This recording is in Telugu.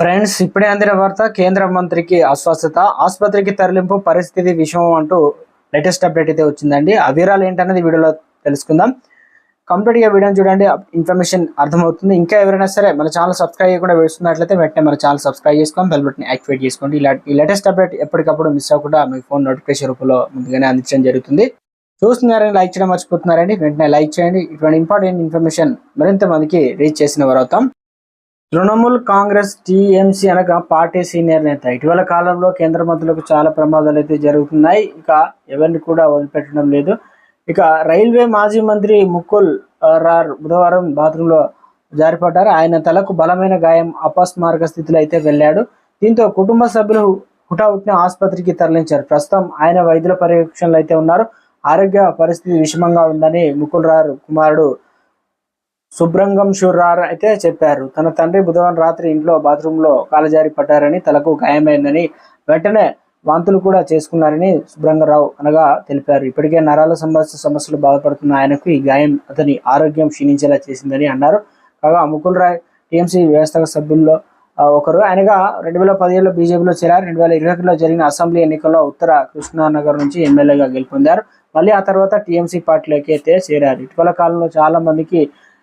ఫ్రెండ్స్ ఇప్పుడే అందిన వార్త కేంద్ర మంత్రికి అస్వస్థత ఆసుపత్రికి తరలింపు పరిస్థితి విషయం అంటూ లేటెస్ట్ అప్డేట్ అయితే వచ్చిందండి. ఆ వివరాలు ఏంటనేది వీడియోలో తెలుసుకుందాం. కంప్లీట్గా వీడియోని చూడండి ఇన్ఫర్మేషన్ అర్థమవుతుంది. ఇంకా ఎవరైనా సరే మన ఛానల్ సబ్స్క్రైబ్ చేయకుండా వేస్తున్నట్లయితే వెంటనే మన ఛానల్ సబ్స్క్రైబ్ చేసుకొని బెల్ బటన్ యాక్టివేట్ చేసుకోండి. ఇలా ఈ లేటెస్ట్ అప్డేట్ ఎప్పటికప్పుడు మిస్ అవ్వకుండా మీ ఫోన్ నోటిఫికేషన్ రూపంలో ముందుగానే అందించడం జరుగుతుంది. చూస్తున్నారని లైక్ చేయడం మర్చిపోతున్నారండి. వెంటనే లైక్ చేయండి. ఇటువంటి ఇంపార్టెంట్ ఇన్ఫర్మేషన్ మరింత మందికి రీచ్ చేసిన వారు అవుతాం తృణమూల్ కాంగ్రెస్ టీఎంసీ అనగా పార్టీ సీనియర్ నేత. ఇటీవల కాలంలో కేంద్ర మంత్రులకు చాలా ప్రమాదాలు అయితే జరుగుతున్నాయి. ఇక ఎవరిని కూడా వదిలిపెట్టడం లేదు. ఇక రైల్వే మాజీ మంత్రి ముకుల్ రార్ బుధవారం బాత్రూంలో జారిపడ్డారు. ఆయన తలకు బలమైన గాయం అపస్మారక స్థితిలో అయితే వెళ్ళాడు. దీంతో కుటుంబ సభ్యులు హుటాహుటిన ఆసుపత్రికి తరలించారు. ప్రస్తుతం ఆయన వైద్యుల పర్యవేక్షణలో అయితే ఉన్నారు. ఆరోగ్య పరిస్థితి విషమంగా ఉందని ముకుల్ రార్ కుమారుడు సుబ్రంగం షుర్రార్ అయితే చెప్పారు. తన తండ్రి బుధవారం రాత్రి ఇంట్లో బాత్రూంలో కాలజారి పడ్డారని తలకు గాయమైందని వెంటనే వాంతులు కూడా చేసుకున్నారని సుబ్రంగరావు అనగా తెలిపారు. ఇప్పటికే నరాల సమస్య సమస్యలు బాధపడుతున్న ఆయనకు ఈ గాయం అతని ఆరోగ్యం క్షీణించేలా చేసిందని అన్నారు. కాగా ముకుల్ రాయ్ టీఎంసీ వ్యవస్థాపక సభ్యుల్లో ఒకరు. ఆయనగా రెండు వేల పదిహేడులో బీజేపీలో చేరారు. రెండు వేల ఇరవై ఒకటిలో జరిగిన అసెంబ్లీ ఎన్నికల్లో ఉత్తర కృష్ణానగర్ నుంచి ఎమ్మెల్యేగా గెలుపొందారు. మళ్ళీ ఆ తర్వాత టీఎంసీ పార్టీలోకి అయితే చేరారు. ఇటీవల కాలంలో చాలా మందికి